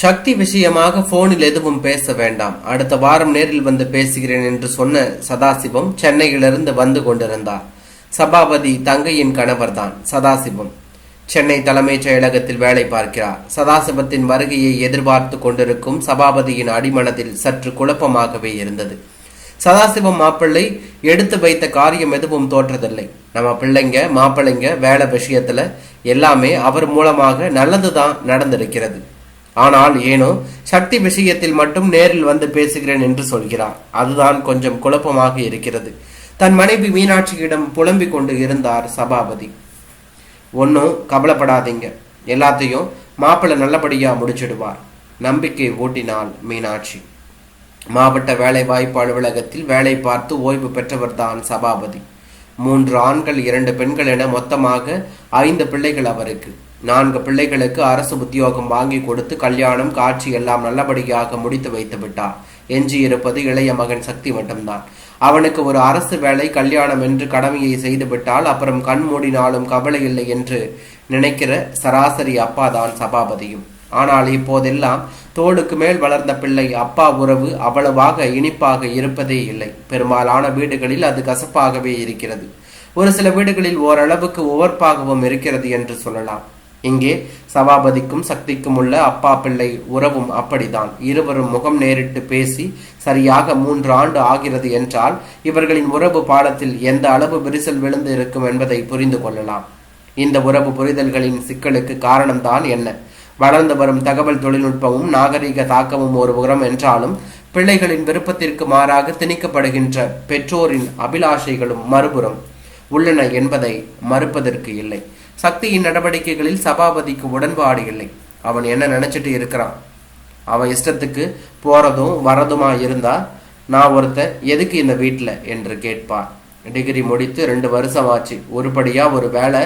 சக்தி விஷயமாக போனில் எதுவும் பேச வேண்டாம். அடுத்த வாரம் நேரில் வந்து பேசுகிறேன் என்று சொன்ன சதாசிவம் சென்னையிலிருந்து வந்து கொண்டிருந்தார். சபாபதி தங்கையின் கணவர்தான் சதாசிவம். சென்னை தலைமைச் செயலகத்தில் வேலை பார்க்கிறார். சதாசிவத்தின் வருகையை எதிர்பார்த்து கொண்டிருக்கும் சபாபதியின் அடிமனதில் சற்று குழப்பமாகவே இருந்தது. சதாசிவம் மாப்பிள்ளை எடுத்து வைத்த காரியம் எதுவும் தோற்றதில்லை. நம்ம பிள்ளைங்க மாப்பிள்ளைங்க வேலை விஷயத்துல எல்லாமே அவர் மூலமாக நல்லதுதான் நடந்திருக்கிறது. ஆனால் ஏனோ சக்தி விஷயத்தில் மட்டும் நேரில் வந்து பேசுகிறேன் என்று சொல்கிறார். அதுதான் கொஞ்சம் குழப்பமாக இருக்கிறது. தன் மனைவி மீனாட்சியிடம் புலம்பிக் கொண்டு இருந்தார் சபாபதி. ஒன்றும் கவலைப்படாதீங்க. எல்லாத்தையும் மாப்பிள்ளை நல்லபடியா முடிச்சிடுவார். நம்பிக்கை ஊட்டினாள் மீனாட்சி. மாவட்ட வேலைவாய்ப்பு அலுவலகத்தில் வேலை பார்த்து ஓய்வு பெற்றவர்தான் சபாபதி. மூன்று ஆண்கள் இரண்டு பெண்கள் என மொத்தமாக ஐந்து பிள்ளைகள் அவருக்கு. நான்கு பிள்ளைகளுக்கு அரசு உத்தியோகம் வாங்கி கொடுத்து கல்யாணம் காட்சி எல்லாம் நல்லபடியாக முடித்து வைத்து விட்டார் எஞ்சியிருப்பது இளைய மகன் சக்தி மட்டும்தான். அவனுக்கு ஒரு அரசு வேலை கல்யாணம் என்று கடமையை செய்துவிட்டால் அப்புறம் கண் மூடினாலும் கவலை இல்லை என்று நினைக்கிற சராசரி அப்பாதான் சபாபதியும். ஆனால் இப்போதெல்லாம் தோளுக்கு மேல் வளர்ந்த பிள்ளை அப்பா உறவு அவ்வளவாக இனிப்பாக இருப்பதே இல்லை. பெரும்பாலான வீடுகளில் அது கசப்பாகவே இருக்கிறது. ஒரு சில வீடுகளில் ஓரளவுக்கு உவர்ப்பாகவும் இருக்கிறது என்று சொல்லலாம். இங்கே சபாபதிக்கும் சக்திக்கும் உள்ள அப்பா பிள்ளை உறவும் அப்படித்தான். இருவரும் முகம் நேரிட்டு பேசி சரியாக மூன்று ஆண்டு ஆகிறது என்றால் இவர்களின் உறவு பாலத்தில் எந்த அளவு விரிசல் விழுந்து இருக்கும் என்பதை புரிந்து கொள்ளலாம். இந்த உறவு புரிதல்களின் சிக்கலுக்கு காரணம்தான் என்ன? வளர்ந்து வரும் தகவல் தொழில்நுட்பமும் நாகரிக தாக்கமும் ஒரு உரம் என்றாலும் பிள்ளைகளின் விருப்பத்திற்கு மாறாக திணிக்கப்படுகின்ற பெற்றோரின் அபிலாஷைகளும் மறுபுறம் உள்ளன என்பதை மறுப்பதற்கு இல்லை. சக்தியின் நடவடிக்கைகளில் சபாபதிக்கு உடன்பாடு இல்லை. அவன் என்ன நினைச்சிட்டு இருக்கிறான்? அவன் இஷ்டத்துக்கு போறதும் வரதுமா இருந்தா நான் ஒருத்தன் எதுக்கு இந்த வீட்டில் என்று கேட்பார். டிகிரி முடித்து ரெண்டு வருஷம் ஆச்சு உருப்படியா ஒரு வேலை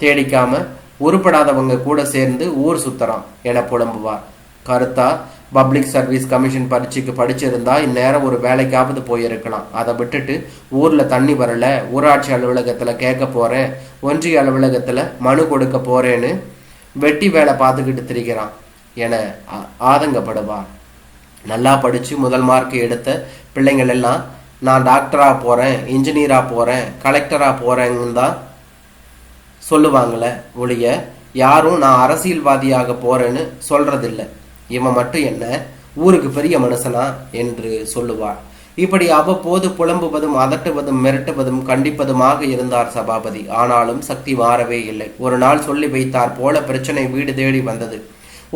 தேடிக்காம உருப்படாதவங்க கூட சேர்ந்து ஊர் சுத்தறான் என புலம்புவார். கருத்தா பப்ளிக் சர்வீஸ் கமிஷன் பரீட்சைக்கு படிச்சிருந்தா இந்நேரம் ஒரு வேலைக்காவது போயிருக்கலாம். அதை விட்டுட்டு ஊர்ல தண்ணி வரல ஊராட்சி அலுவலகத்துல கேட்க போறேன் ஒன்றிய அலுவலகத்துல மனு கொடுக்க போறேன்னு வெட்டி வேலை பார்த்துக்கிட்டு திரிகிறான் என ஆ- ஆதங்கப்படுவார். நல்லா படிச்சு முதல் மார்க் எடுத்த பிள்ளைங்கள் எல்லாம் நான் டாக்டரா போறேன் இன்ஜினியரா போறேன் கலெக்டரா போறேன்னு தான் சொல்லுவாங்களே ஒழிய யாரும் நான் அரசியல்வாதியாக போறேன்னு சொல்றதில்ல. இவன் மட்டும் என்ன? ஊருக்கு பெரிய மனுஷனா? என்று சொல்லுவாள். இப்படி அவ்வப்போது புலம்புவதும் அதட்டுவதும் மிரட்டுவதும் கண்டிப்பதுமாக இருந்தார் சபாபதி. ஆனாலும் சக்தி மாறவே இல்லை. ஒரு நாள் சொல்லி வைத்தார் போல பிரச்சனை வீடு தேடி வந்தது.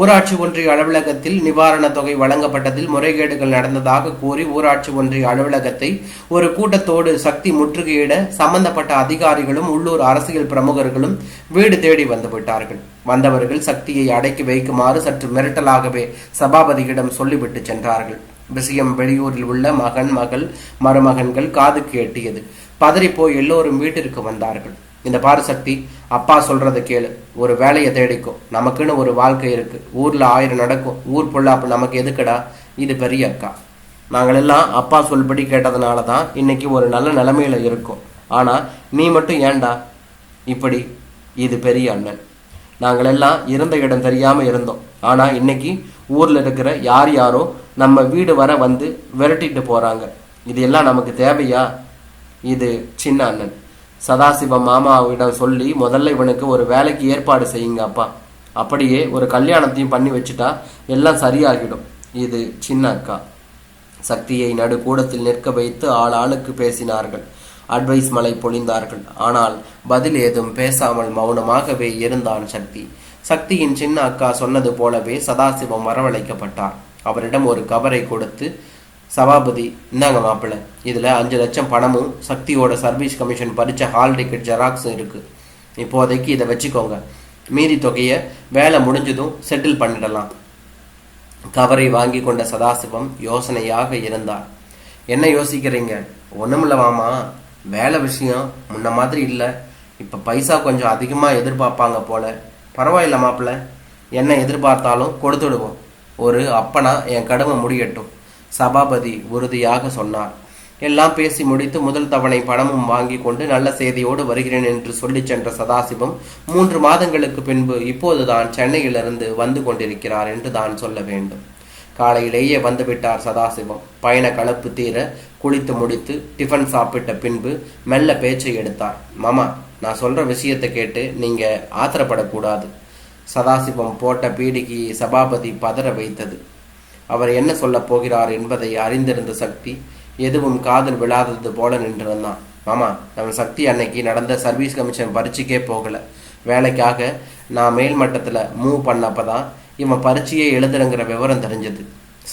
ஊராட்சி ஒன்றிய அலுவலகத்தில் நிவாரணத் தொகை வழங்கப்பட்டதில் முறைகேடுகள் நடந்ததாக கூறி ஊராட்சி ஒன்றிய அலுவலகத்தை ஒரு கூட்டத்தோடு சக்தி முற்றுகையிட சம்பந்தப்பட்ட அதிகாரிகளும் உள்ளூர் அரசியல் பிரமுகர்களும் வீடு தேடி வந்துவிட்டார்கள். வந்தவர்கள் சக்தியை அடக்கி வைக்குமாறு சற்று மிரட்டலாகவே சபாபதியிடம் சொல்லிவிட்டு சென்றார்கள். விஷயம் வெளியூரில் உள்ள மகன் மகள் மருமகன்கள் காதுக்கு எட்டியது பதறிப்போய் எல்லோரும் வீட்டிற்கு வந்தார்கள். இந்த பாரு சக்தி அப்பா சொல்கிறத கேளு. ஒரு வேலையை தேடிக்கும் நமக்குன்னு ஒரு வாழ்க்கை இருக்கு. ஊர்ல ஆயிரம் நடக்கும். ஊர் பொல்லாப்பு நமக்கு எதுக்குடா? இது பெரிய அக்கா. நாங்கள் எல்லாம் அப்பா சொல்படி கேட்டதுனால தான் இன்னைக்கு ஒரு நல்ல நிலைமையில இருக்கோம். ஆனா நீ மட்டும் ஏன்டா? இப்படி. இது பெரிய அண்ணன். நாங்கள் எல்லாம் இருந்த இடம் தெரியாம இருந்தோம். ஆனா இன்னைக்கு ஊர்ல இருக்கிற யார் யாரோ நம்ம வீடு வர வந்து விரட்டிட்டு போறாங்க. இது எல்லாம் நமக்கு தேவையா? இது சின்ன அண்ணன். சதாசிவம் மாமாவிடம் சொல்லி முதல்ல இவனுக்கு ஒரு வேலைக்கு ஏற்பாடு செய்யுங்க அப்பா. அப்படியே ஒரு கல்யாணத்தையும் பண்ணி வச்சுட்டா எல்லாம் சரியாகிடும். இது சின்ன அக்கா. சக்தியை நடு கூடத்தில் நிற்க வைத்து ஆள் ஆளுக்கு பேசினார்கள். அட்வைஸ் மலை பொழிந்தார்கள். ஆனால் பதில் ஏதும் பேசாமல் மௌனமாகவே இருந்தான் சக்தி. சக்தியின் சின்ன அக்கா சொன்னது போலவே சதாசிவம் வரவழைக்கப்பட்டார். அவரிடம் ஒரு கவரை கொடுத்து சபாபதி இந்தாங்க மாப்பிள்ளை? இதில் அஞ்சு லட்சம் பணமும் சக்தியோட சர்வீஸ் கமிஷன் பறித்த ஹால் டிக்கெட் ஜெராக்ஸும் இருக்குது இப்போதைக்கு இதை வச்சுக்கோங்க. மீதி தொகையை வேலை முடிஞ்சதும் செட்டில் பண்ணிடலாம். கவரை வாங்கி கொண்ட சதாசிவம் யோசனையாக இருந்தார். என்ன யோசிக்கிறீங்க? ஒன்றுமில்ல மாமா. வேலை விஷயம் முன்ன மாதிரி இல்லை. இப்போ பைசா கொஞ்சம் அதிகமாக எதிர்பார்ப்பாங்க போல. பரவாயில்ல மாப்பிள்ள. என்ன எதிர்பார்த்தாலும் கொடுத்துடுவோம். ஒரு அப்பனா என் கடமை முடியட்டும். சபாபதி உறுதியாக சொன்னார். எல்லாம் பேசி முடித்து முதல் தவணை பணமும் வாங்கி கொண்டு நல்ல செய்தியோடு வருகிறேன் என்று சொல்லிச் சென்ற சதாசிவம் மூன்று மாதங்களுக்கு பின்பு இப்போதுதான் சென்னையிலிருந்து வந்து கொண்டிருக்கிறார் என்று தான் சொல்ல வேண்டும். காலையிலேயே வந்துவிட்டார் சதாசிவம். பயண கலப்பு தீர குளித்து முடித்து டிஃபன் சாப்பிட்ட பின்பு மெல்ல பேச்சை எடுத்தார். மாமா நான் சொல்ற விஷயத்தை கேட்டு நீங்க ஆத்திரப்படக்கூடாது. சதாசிவம் போட்ட பீடிகை சபாபதி பதற வைத்தது. அவர் என்ன சொல்லப் போகிறார் என்பதை அறிந்திருந்த சக்தி எதுவும் காதல் விழாதது போல நின்றிருந்தான். மாமா நம்ம சக்தி அன்னைக்கு நடந்த சர்வீஸ் கமிஷன் பரீட்சைக்கே போகல. வேலைக்காக நான் மேல் மட்டத்தில் மூவ் பண்ணப்பதான் இவன் பரீட்சையே எழுதுறங்கிற விவரம் தெரிஞ்சது.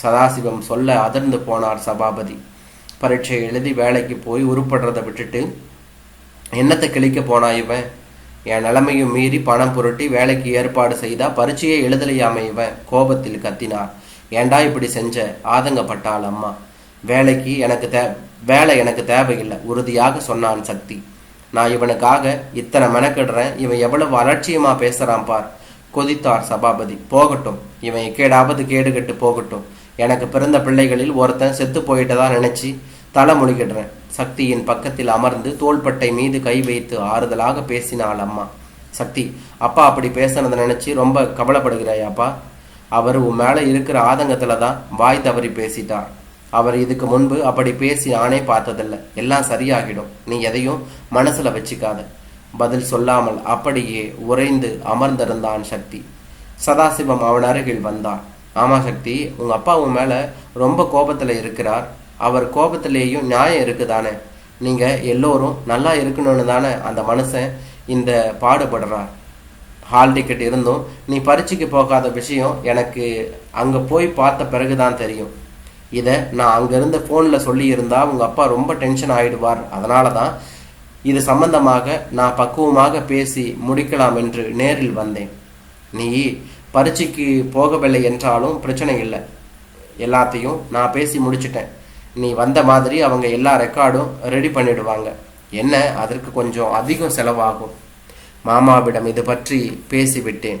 சதாசிவம் சொல்ல அதிர்ந்து போனார் சபாபதி. பரீட்சை எழுதி வேலைக்கு போய் உருப்படுறதை விட்டுட்டு என்னத்தை கிழிக்க போனா இவன் என் நிலைமையும் மீறி பணம் புரட்டி வேலைக்கு ஏற்பாடு செய்தா பரீட்சையே எழுதலையாம இவன்? கோபத்தில் கத்தினார். ஏண்டா இப்படி செஞ்ச? ஆதங்கப்பட்டாள் அம்மா. வேலைக்கு எனக்கு தே வேலை எனக்கு தேவையில்லை. உறுதியாக சொன்னான் சக்தி. நான் இவனுக்காக இத்தனை மெனக்கிடுறேன். இவன் எவ்வளவு அலட்சியமா பேசுறான் பார். கொதித்தார் சபாபதி. போகட்டும். இவன் கேடாவது கேடுகட்டு போகட்டும். எனக்கு பிறந்த பிள்ளைகளில் ஒருத்தன் செத்து போயிட்டதா நினச்சி தலை முழுகிடுறேன் சக்தியின் பக்கத்தில் அமர்ந்து தோள்பட்டை மீது கை வைத்து ஆறுதலாக பேசினாள் அம்மா. சக்தி அப்பா அப்படி பேசுனதை நினச்சி ரொம்ப கவலைப்படுகிறாயாப்பா? அவர் உன் மேலே இருக்கிற ஆதங்கத்தில் தான் வாய் தவறி பேசிட்டார். அவர் இதுக்கு முன்பு அப்படி பேசி நானே பார்த்ததில்ல. எல்லாம் சரியாகிடும். நீ எதையும் மனசில் வச்சுக்காத. பதில் சொல்லாமல் அப்படியே உறைந்து அமர்ந்திருந்தான் சக்தி. சதாசிவம் அவன் அருகில் வந்தான். ஆமா சக்தி உங்க அப்பா உன் மேல ரொம்ப கோபத்துல இருக்கிறார். அவர் கோபத்திலேயும் நியாயம் இருக்குதானே? நீங்க எல்லோரும் நல்லா இருக்கணும்னு தானே அந்த மனுஷன் இந்த பாடுபடுறார். ஹால் டிக்கெட் இருந்தும் நீ பரீட்சைக்கு போகாத விஷயம் எனக்கு அங்கே போய் பார்த்த பிறகு தான் தெரியும். இதை நான் அங்கேருந்து ஃபோனில் சொல்லியிருந்தா உங்கள் அப்பா ரொம்ப டென்ஷன் ஆகிடுவார் அதனால தான் இது சம்பந்தமாக நான் பக்குவமாக பேசி முடிக்கலாம் என்று நேரில் வந்தேன். நீ பரீட்சைக்கு போகவில்லை என்றாலும் பிரச்சனை இல்லை. எல்லாத்தையும் நான் பேசி முடிச்சிட்டேன். நீ வந்த மாதிரி அவங்க எல்லா ரெக்கார்டும் ரெடி பண்ணிடுவாங்க. என்ன அதற்கு கொஞ்சம் அதிகம் செலவாகும். மாமாவிடம் இது பற்றி பேசிவிட்டேன்.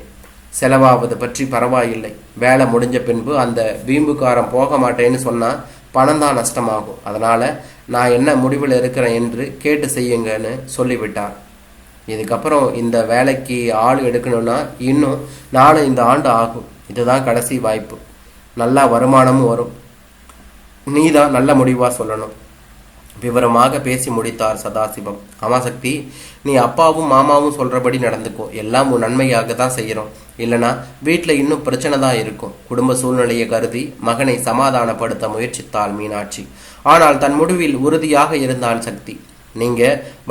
செலவாவது பற்றி பரவாயில்லை. வேலை முடிஞ்ச பின்பு அந்த வீம்புக்காரன் போக மாட்டேன்னு சொன்னால் பணம் தான் நஷ்டமாகும். அதனால் நான் என்ன முடிவில் இருக்கிறேன் என்று கேட்டு செய்யுங்கன்னு சொல்லிவிட்டார். இதுக்கப்புறம் இந்த வேலைக்கு ஆள் எடுக்கணும்னா இன்னும் நாலு இந்த ஆண்டு ஆகும். இதுதான் கடைசி வாய்ப்பு. நல்லா வருமானமும் வரும். நீ தான் நல்ல முடிவாக சொல்லணும். விவரமாக பேசி முடித்தார் சதாசிவம். ஆமா சக்தி நீ அப்பாவும் மாமாவும் சொல்றபடி நடந்துக்கோ. எல்லாம் உன் நன்மையாக தான் செய்யறோம் இல்லனா வீட்டில் இன்னும் பிரச்சனை தான் இருக்கும். குடும்ப சூழ்நிலையை கருதி மகனை சமாதானப்படுத்த முயற்சித்தாள் மீனாட்சி. ஆனால் தன் முடிவில் உறுதியாக இருந்தான் சக்தி. நீங்க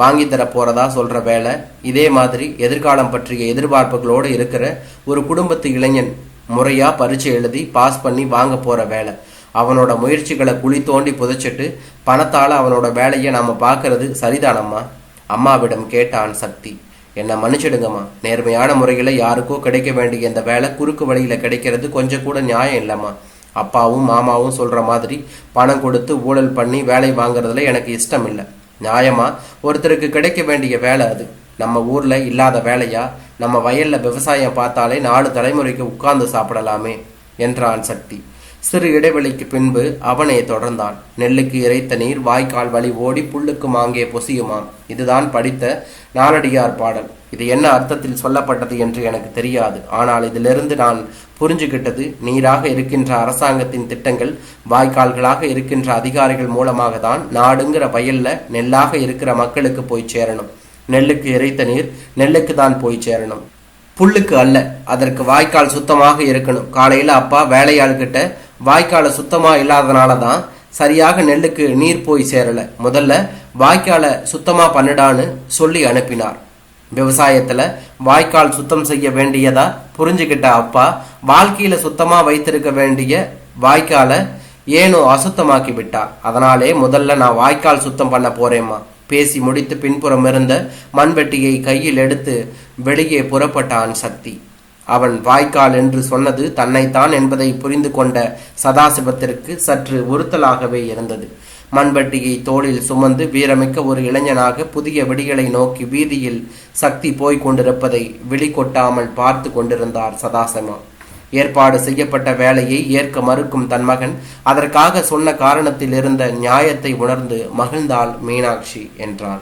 வாங்கி தர போறதா சொல்ற வேலை இதே மாதிரி எதிர்காலம் பற்றிய எதிர்பார்ப்புகளோடு இருக்கிற ஒரு குடும்பத்து இளைஞன் முறையா பரீட்சை எழுதி பாஸ் பண்ணி வாங்க போற வேலை. அவனோட முயற்சிகளை குழி தோண்டி புதைச்சிட்டு பணத்தால் அவனோட வேலையை நாம் பார்க்கறது சரிதானம்மா? அம்மாவிடம் கேட்டான் சக்தி. என்னை மன்னிச்சிடுங்கம்மா. நேர்மையான முறையில் யாருக்கோ கிடைக்க வேண்டிய இந்த வேலை குறுக்கு வழியில் கிடைக்கிறது கொஞ்சம் கூட நியாயம் இல்லைம்மா. அப்பாவும் மாமாவும் சொல்கிற மாதிரி பணம் கொடுத்து ஊழல் பண்ணி வேலை வாங்குறதுல எனக்கு இஷ்டம் இல்லை. நியாயமாக ஒருத்தருக்கு கிடைக்க வேண்டிய வேலை அது. நம்ம ஊரில் இல்லாத வேலையா? நம்ம வயலில் விவசாயம் பார்த்தாலே நாலு தலைமுறைக்கு உட்கார்ந்து சாப்பிடலாமே என்றான் சக்தி. சிறு இடைவெளிக்கு பின்பு அவனை தொடர்ந்தான். நெல்லுக்கு இறைத்த நீர் வாய்க்கால் வழி ஓடி புல்லுக்கு மாங்கே பொசியுமாம். இதுதான் படித்த நாலடியார் பாடல். இது என்ன அர்த்தத்தில் சொல்லப்பட்டது என்று எனக்கு தெரியாது. ஆனால் இதிலிருந்து நான் புரிஞ்சுகிட்டது நீராக இருக்கின்ற அரசாங்கத்தின் திட்டங்கள் வாய்க்கால்களாக இருக்கின்ற அதிகாரிகள் மூலமாக தான் நாடுங்கிற வயல்ல நெல்லாக இருக்கிற மக்களுக்கு போய் சேரணும். நெல்லுக்கு இறைத்த நீர் நெல்லுக்கு தான் போய் சேரணும். புல்லுக்கு அல்ல அதற்கு வாய்க்கால் சுத்தமாக இருக்கணும். காலையில அப்பா வேலையாள்கிட்ட வாய்க்கால் சுத்தமாக இல்லாதனால தான் சரியாக நெல்லுக்கு நீர் போய் சேரல. முதல்ல வாய்க்காலை சுத்தமாக பண்ணிடான்னு சொல்லி அனுப்பினார். விவசாயத்தில் வாய்க்கால் சுத்தம் செய்ய வேண்டியதா புரிஞ்சுக்கிட்ட அப்பா வாழ்க்கையில் சுத்தமாக வைத்திருக்க வேண்டிய வாய்க்காலை ஏனோ அசுத்தமாக்கி விட்டார். அதனாலே முதல்ல நான் வாய்க்கால் சுத்தம் பண்ண போறேம்மா. பேசி முடித்து பின்புறம் இருந்த மண்வெட்டியை கையில் எடுத்து வெளியே புறப்பட்டான் சக்தி. அவன் வாய்க்கால் என்று சொன்னது தன்னைத்தான் என்பதை புரிந்து கொண்ட சதாசிவத்திற்கு சற்று உறுத்தலாகவே இருந்தது. மண்வெட்டியை தோளில் சுமந்து வீரமிக்க ஒரு இளைஞனாக புதிய விடிகளை நோக்கி வீதியில் சக்தி போய்க் கொண்டிருப்பதை வெளிக்கொட்டாமல் பார்த்து கொண்டிருந்தார் சதாசிவம். ஏற்பாடு செய்யப்பட்ட வேலையை ஏற்க மறுக்கும் தன் மகன் அதற்காக சொன்ன காரணத்தில் இருந்த நியாயத்தை உணர்ந்து மகிழ்ந்தாள் மீனாட்சி என்றான்